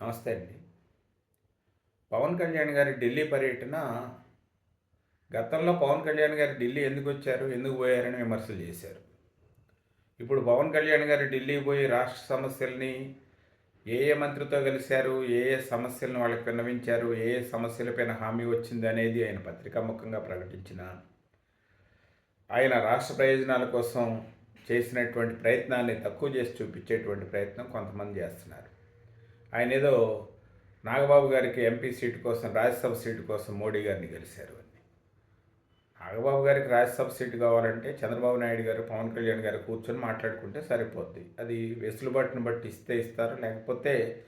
నమస్తే అండి. పవన్ కళ్యాణ్ గారి ఢిల్లీ పర్యటన గతంలో పవన్ కళ్యాణ్ గారు ఢిల్లీ ఎందుకు వచ్చారు ఎందుకు పోయారని విమర్శలు చేశారు. ఇప్పుడు పవన్ కళ్యాణ్ గారు ఢిల్లీ పోయి రాష్ట్ర సమస్యల్ని ఏ ఏ మంత్రితో కలిశారు ఏ ఏ సమస్యలను వాళ్ళకి విన్నవించారు ఏ ఏ సమస్యలపైన హామీ వచ్చింది అనేది ఆయన పత్రికాముఖంగా ప్రకటించిన ఆయన రాష్ట్ర ప్రయోజనాల కోసం చేసినటువంటి ప్రయత్నాన్ని తక్కువ చేసి చూపించేటువంటి ప్రయత్నం కొంతమంది చేస్తున్నారు. ఆయన ఏదో నాగబాబు గారికి ఎంపీ సీటు కోసం రాజ్యసభ సీటు కోసం మోడీ గారిని గెలిచారు అని. నాగబాబు గారికి రాజ్యసభ సీటు కావాలంటే చంద్రబాబు నాయుడు గారు పవన్ కళ్యాణ్ గారు కూర్చొని మాట్లాడుకుంటే సరిపోద్ది. అది వెసులుబాటుని బట్టి ఇస్తే ఇస్తారు లేకపోతే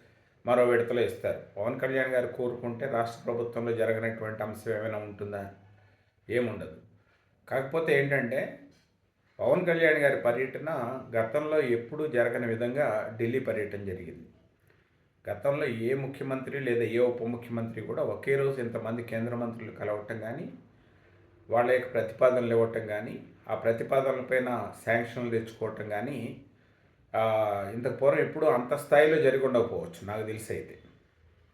మరో విడతలో ఇస్తారు. పవన్ కళ్యాణ్ గారు కోరుకుంటే రాష్ట్ర ప్రభుత్వంలో జరగనటువంటి అంశం ఏమైనా ఉంటుందా? ఏముండదు. కాకపోతే ఏంటంటే పవన్ కళ్యాణ్ గారి పర్యటన గతంలో ఎప్పుడూ జరగని విధంగా ఢిల్లీ పర్యటన జరిగింది. గతంలో ఏ ముఖ్యమంత్రి లేదా ఏ ఉప ముఖ్యమంత్రి కూడా ఒకే రోజు ఇంతమంది కేంద్ర మంత్రులు కలవటం కానీ వాళ్ళ యొక్క ప్రతిపాదనలు ఇవ్వటం కానీ ఆ ప్రతిపాదనలపైన శాంక్షన్లు తెచ్చుకోవటం కానీ ఇంతకు పూర్వం ఎప్పుడూ అంత స్థాయిలో జరిగి ఉండకపోవచ్చు నాకు తెలిసి అయితే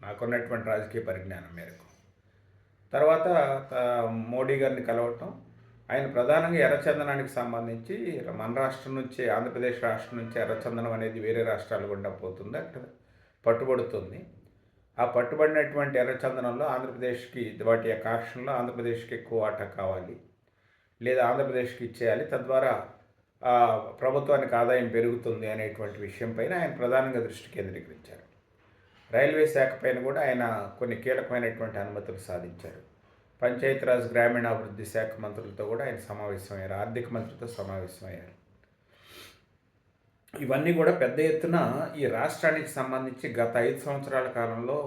నాకున్నటువంటి రాజకీయ పరిజ్ఞానం మేరకు. తర్వాత మోడీ గారిని కలవటం ఆయన ప్రధానంగా ఎర్రచందనానికి సంబంధించి మన రాష్ట్రం నుంచి ఆంధ్రప్రదేశ్ రాష్ట్రం నుంచి ఎర్రచందనం అనేది వేరే రాష్ట్రాలు గుండా పోతుంది అక్కడ పట్టుబడుతుంది. ఆ పట్టుబడినటువంటి ఎర్రచందనంలో ఆంధ్రప్రదేశ్కి వాటి యొక్క ఆక్షన్లో ఆంధ్రప్రదేశ్కి ఎక్కువ వాటా కావాలి లేదా ఆంధ్రప్రదేశ్కి ఇచ్చేయాలి. తద్వారా ప్రభుత్వానికి ఆదాయం పెరుగుతుంది అనేటువంటి విషయం పైన ఆయన ప్రధానంగా దృష్టి కేంద్రీకరించారు. రైల్వే శాఖ పైన కూడా ఆయన కొన్ని కీలకమైనటువంటి అనుమతులు సాధించారు. పంచాయతీరాజ్ గ్రామీణాభివృద్ధి శాఖ మంత్రులతో కూడా ఆయన సమావేశమయ్యారు. ఆర్థిక మంత్రితో సమావేశమయ్యారు. ఇవన్నీ కూడా పెద్ద ఎత్తున ఈ రాష్ట్రానికి సంబంధించి గత ఐదు సంవత్సరాల కాలంలో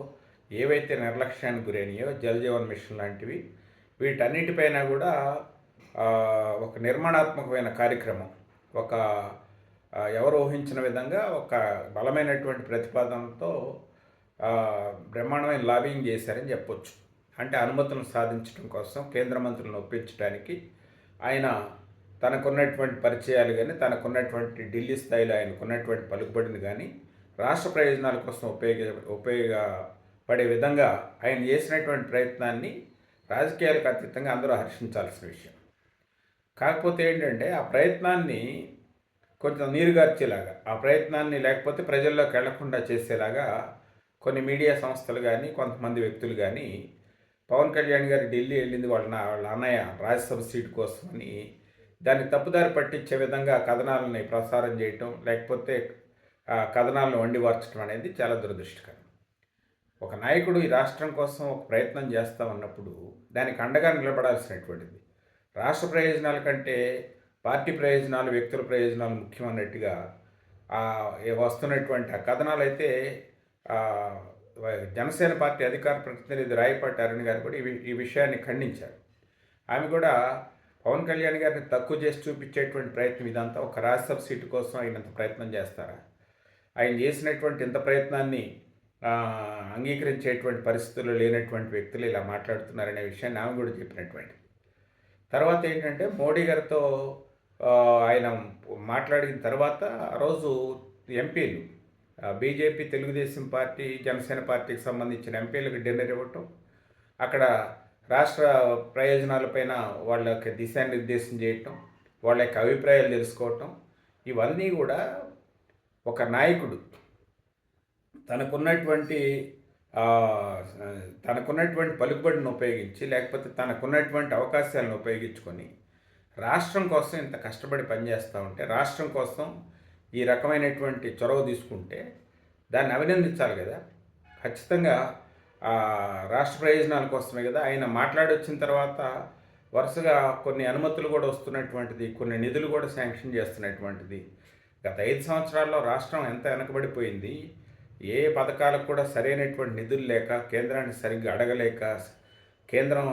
ఏవైతే నిర్లక్ష్యానికి గురైనాయో జల్ జీవన్ మిషన్ లాంటివి వీటన్నిటిపైన కూడా ఒక నిర్మాణాత్మకమైన కార్యక్రమం ఒక ఎవరు ఊహించిన విధంగా ఒక బలమైనటువంటి ప్రతిపాదనతో బ్రహ్మాండమైన లాబింగ్ చేశారని చెప్పొచ్చు. అంటే అనుమతులను సాధించడం కోసం కేంద్ర మంత్రులను ఒప్పించడానికి ఆయన తనకున్నటువంటి పరిచయాలు కానీ తనకున్నటువంటి ఢిల్లీ స్థాయిలో ఆయనకున్నటువంటి పలుకుబడిని కానీ రాష్ట్ర ప్రయోజనాల కోసం ఉపయోగ ఉపయోగపడే విధంగా ఆయన చేసినటువంటి ప్రయత్నాన్ని రాజకీయాలకు అతీతంగా అందరూ హర్షించాల్సిన విషయం. కాకపోతే ఏంటంటే ఆ ప్రయత్నాన్ని కొంచెం నీరుగార్చేలాగా ఆ ప్రయత్నాన్ని లేకపోతే ప్రజల్లోకి వెళ్ళకుండా చేసేలాగా కొన్ని మీడియా సంస్థలు కానీ కొంతమంది వ్యక్తులు కానీ పవన్ కళ్యాణ్ గారు ఢిల్లీ వెళ్ళింది వాళ్ళ వాళ్ళ అన్నయ్య రాజ్యసభ సీటు కోసమని దాన్ని తప్పుదారి పట్టించే విధంగా కథనాలని ప్రసారం చేయటం లేకపోతే ఆ కథనాలను వండివార్చడం అనేది చాలా దురదృష్టకరం. ఒక నాయకుడు ఈ రాష్ట్రం కోసం ఒక ప్రయత్నం చేస్తా ఉన్నప్పుడు దానికి అండగా నిలబడాల్సినటువంటిది. రాష్ట్ర ప్రయోజనాల కంటే పార్టీ ప్రయోజనాలు వ్యక్తుల ప్రయోజనాలు ముఖ్యమన్నట్టుగా వస్తున్నటువంటి ఆ కథనాలు అయితే జనసేన పార్టీ అధికార ప్రతినిధి రాయపాటి అరుణ్ గారు కూడా ఈ విషయాన్ని ఖండించారు. ఆమె కూడా పవన్ కళ్యాణ్ గారిని తక్కువ చేసి చూపించేటువంటి ప్రయత్నం ఇదంతా ఒక రాజ్యసభ సీటు కోసం ఆయనంత ప్రయత్నం చేస్తారా? ఆయన చేసినటువంటి ఇంత ప్రయత్నాన్ని అంగీకరించేటువంటి పరిస్థితుల్లో లేనటువంటి వ్యక్తులు ఇలా మాట్లాడుతున్నారనే విషయాన్ని ఆమె కూడా చెప్పినటువంటి. తర్వాత ఏంటంటే మోడీ గారితో ఆయన మాట్లాడిన తర్వాత ఆ రోజు ఎంపీలు బీజేపీ తెలుగుదేశం పార్టీ జనసేన పార్టీకి సంబంధించిన ఎంపీలకు డిన్నర్ ఇవ్వటం అక్కడ రాష్ట్ర ప్రయోజనాలపైన వాళ్ళకి దిశానిర్దేశం చేయటం వాళ్ళ యొక్క అభిప్రాయాలు తెలుసుకోవటం ఇవన్నీ కూడా ఒక నాయకుడు తనకున్నటువంటి తనకున్నటువంటి పలుకుబడిని ఉపయోగించి లేకపోతే తనకున్నటువంటి అవకాశాలను ఉపయోగించుకొని రాష్ట్రం కోసం ఇంత కష్టపడి పనిచేస్తూ ఉంటే రాష్ట్రం కోసం ఈ రకమైనటువంటి చొరవ తీసుకుంటే దాన్ని అభినందించాలి కదా. ఖచ్చితంగా రాష్ట్ర ప్రయోజనాల కోసమే కదా. ఆయన మాట్లాడి వచ్చిన తర్వాత వరుసగా కొన్ని అనుమతులు కూడా వస్తున్నటువంటిది కొన్ని నిధులు కూడా శాంక్షన్ చేస్తున్నటువంటిది. గత ఐదు సంవత్సరాల్లో రాష్ట్రం ఎంత వెనకబడిపోయింది? ఏ పథకాలకు కూడా సరైనటువంటి నిధులు లేక కేంద్రాన్ని సరిగ్గా అడగలేక కేంద్రం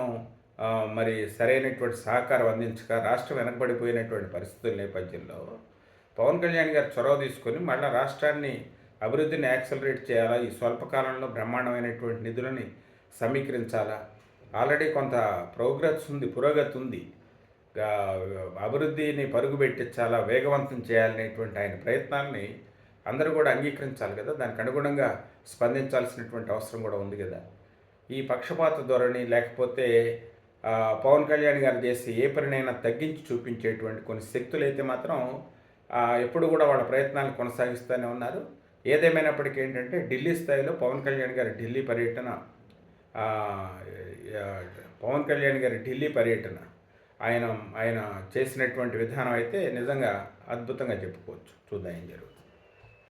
మరి సరైనటువంటి సహకారం అందించక రాష్ట్రం వెనకబడిపోయినటువంటి పరిస్థితుల నేపథ్యంలో పవన్ కళ్యాణ్ గారు చొరవ తీసుకొని మళ్ళీ రాష్ట్రాన్ని అభివృద్ధిని యాక్సలరేట్ చేయాలా? ఈ స్వల్పకాలంలో బ్రహ్మాండమైనటువంటి నిధులని సమీకరించాలా? ఆల్రెడీ కొంత ప్రోగ్రెస్ ఉంది పురోగతి ఉంది. అభివృద్ధిని పరుగు పెట్టించాలా వేగవంతం చేయాలనేటువంటి ఆయన ప్రయత్నాల్ని అందరూ కూడా అంగీకరించాలి కదా? దానికి అనుగుణంగా స్పందించాల్సినటువంటి అవసరం కూడా ఉంది కదా? ఈ పక్షపాత ధోరణి లేకపోతే పవన్ కళ్యాణ్ గారు చేసి ఏ పనినైనా తగ్గించి చూపించేటువంటి కొన్ని శక్తులు అయితే మాత్రం ఎప్పుడు కూడా వాళ్ళ ప్రయత్నాలు కొనసాగిస్తూనే ఉన్నారు. ఏదేమైనప్పటికీ ఏంటంటే ఢిల్లీ స్థాయిలో పవన్ కళ్యాణ్ గారి ఢిల్లీ పర్యటన పవన్ కళ్యాణ్ గారి ఢిల్లీ పర్యటన ఆయన ఆయన చేసినటువంటి విధానం అయితే నిజంగా అద్భుతంగా చెప్పుకోవచ్చు. చూద్దాం ఏం జరుగుతుంది.